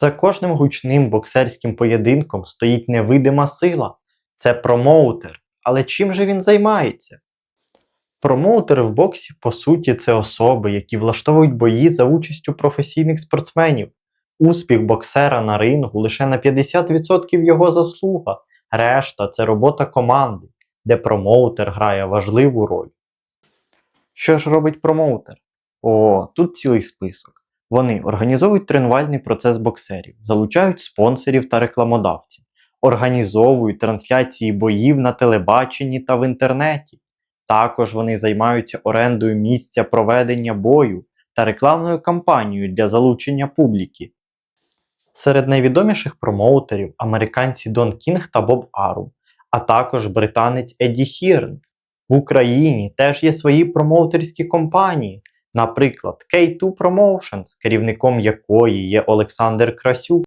За кожним гучним боксерським поєдинком стоїть невидима сила. Це промоутер. Але чим же він займається? Промоутери в боксі, по суті, це особи, які влаштовують бої за участю професійних спортсменів. Успіх боксера на рингу лише на 50% його заслуга. Решта це робота команди, де промоутер грає важливу роль. Що ж робить промоутер? О, тут цілий список. Вони організовують тренувальний процес боксерів, залучають спонсорів та рекламодавців, організовують трансляції боїв на телебаченні та в інтернеті. Також вони займаються орендою місця проведення бою та рекламною кампанією для залучення публіки. Серед найвідоміших промоутерів американці Дон Кінг та Боб Арум, а також британець Едді Хірн. В Україні теж є свої промоутерські компанії, наприклад, K2 Promotions, керівником якої є Олександр Красюк.